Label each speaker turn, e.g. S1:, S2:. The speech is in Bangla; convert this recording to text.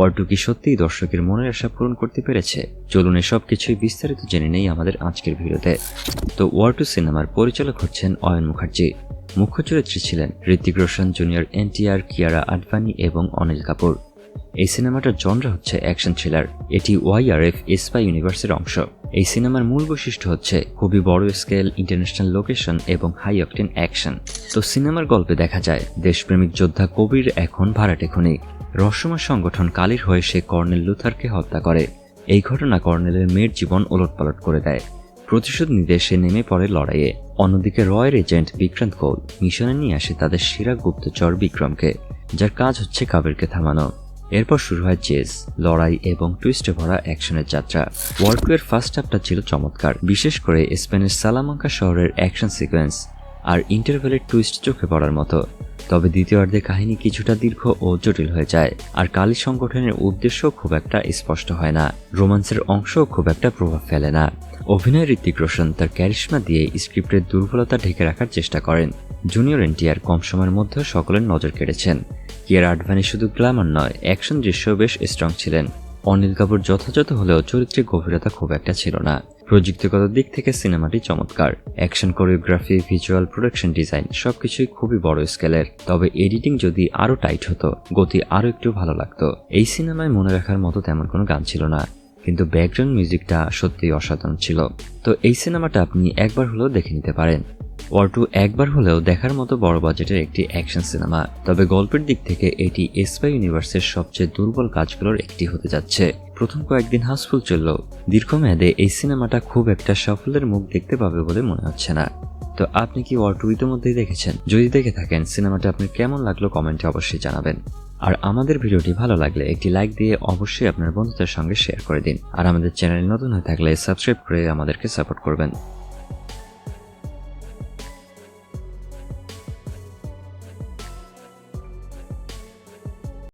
S1: ওয়ার কি সত্যিই দর্শকের মনের আশা পূরণ করতে পেরেছে? চলুন এসব কিছুই বিস্তারিত জেনে নেই আমাদের আজকের ভিডিওতে। তো ওয়ার টু সিনেমার পরিচালক হচ্ছেন অয়ন মুখার্জি। মুখ্য চরিত্রে ছিলেন ঋতিক রোশন জুনিয়র এনটিআর, কিয়ারা আডভানি এবং অনিল কাপুর। এই সিনেমাটার জনরা হচ্ছে অ্যাকশন থ্রিলার। এটি ওয়াইআরএফ এসপাই ইউনিভার্সের অংশ। এই সিনেমার মূল বৈশিষ্ট্য হচ্ছে খুবই বড় স্কেল, ইন্টারন্যাশনাল লোকেশন এবং হাই অকটেন অ্যাকশন। তো সিনেমার গল্পে দেখা যায়, দেশপ্রেমিক যোদ্ধা কবির এখন ভাড়াটে খুনি। রহস্যময় সংগঠন কালির হয়ে সে কর্নেল লুথারকে হত্যা করে। এই ঘটনা কর্নেলের মেয়ের জীবন ওলটপালট করে দেয়। প্রতিশোধ নিতে সে নেমে পড়ে লড়াইয়ে। অন্যদিকে রয়ের এজেন্ট বিক্রান্ত কৌল মিশনে নিয়ে আসে তাদের সেরা গুপ্তচর বিক্রমকে, যার কাজ হচ্ছে কাবিরকে থামানো। এরপর শুরু হয় চেস লড়াই এবং টুইস্টে ভরা অ্যাকশনের যাত্রা। ওয়ার টু এর ফার্স্ট হাফটা ছিল চমৎকার, বিশেষ করে স্পেনের সালামাঙ্কা শহরের অ্যাকশন সিকোয়েন্স আর ইন্টারভেলের টুইস্ট চোখে পড়ার মতো। তবে দ্বিতীয়ার্ধে কাহিনী কিছুটা দীর্ঘ ও জটিল হয়ে যায়, আর কালী সংগঠনের উদ্দেশ্য খুব একটা স্পষ্ট হয় না, রোমান্সের অংশও খুব একটা প্রভাব ফেলে না। অভিনয় ঋত্বিক রোশন তার ক্যারিশমা দিয়ে স্ক্রিপ্টের দুর্বলতা ঢেকে রাখার চেষ্টা করেন। জুনিয়র এনটিআর কম সময়ের মধ্যে সকলের নজর কেড়েছেন। কিয়ার আডভানি শুধু গ্ল্যামার নয়, অ্যাকশন দৃশ্যও বেশ স্ট্রং ছিলেন। অনিল কাপুর যথাযথ হলেও চরিত্রে গভীরতা খুব একটা ছিল না। প্রযুক্তিগত দিক থেকে সিনেমাটি চমৎকার। Action choreography, visual production design সবকিছুই খুবই বড় স্কেলের। তবে এডিটিং যদি আরও টাইট হতো, গতি আরও একটু ভালো লাগতো। এই সিনেমায় মনে রাখার মতো তেমন কোনো গান ছিল না। কিন্তু ব্যাকগ্রাউন্ড মিউজিকটা সত্যিই অসাধারণ ছিল। তো এই সিনেমাটা আপনি একবার হলেও দেখে নিতে পারেন। টু একবার হলেও দেখার মতো বড় বাজেটের একটি অ্যাকশন সিনেমা তবে গল্পের দিক থেকে এটি এসপাই ইউনিভার্সের সবচেয়ে দুর্বল কাজগুলোর একটি হতে যাচ্ছে। প্রথম কয়েকদিন হাউসফুল চললেও দীর্ঘমেয়াদে এই সিনেমাটা খুব একটা সাফল্যের মুখ দেখতে পাবে বলে মনে হচ্ছে না। তো আপনি কি ওয়ার টু ইতিমধ্যেই দেখেছেন? যদি দেখে থাকেন সিনেমাটা আপনি কেমন লাগল কমেন্টে অবশ্যই জানাবেন। আর আমাদের ভিডিওটি ভালো লাগলে একটি লাইক দিয়ে অবশ্যই আপনার বন্ধুদের সঙ্গে শেয়ার করে দিন। আর আমাদের চ্যানেল নতুন হয়ে থাকলে সাবস্ক্রাইব করে আমাদেরকে সাপোর্ট করবেন।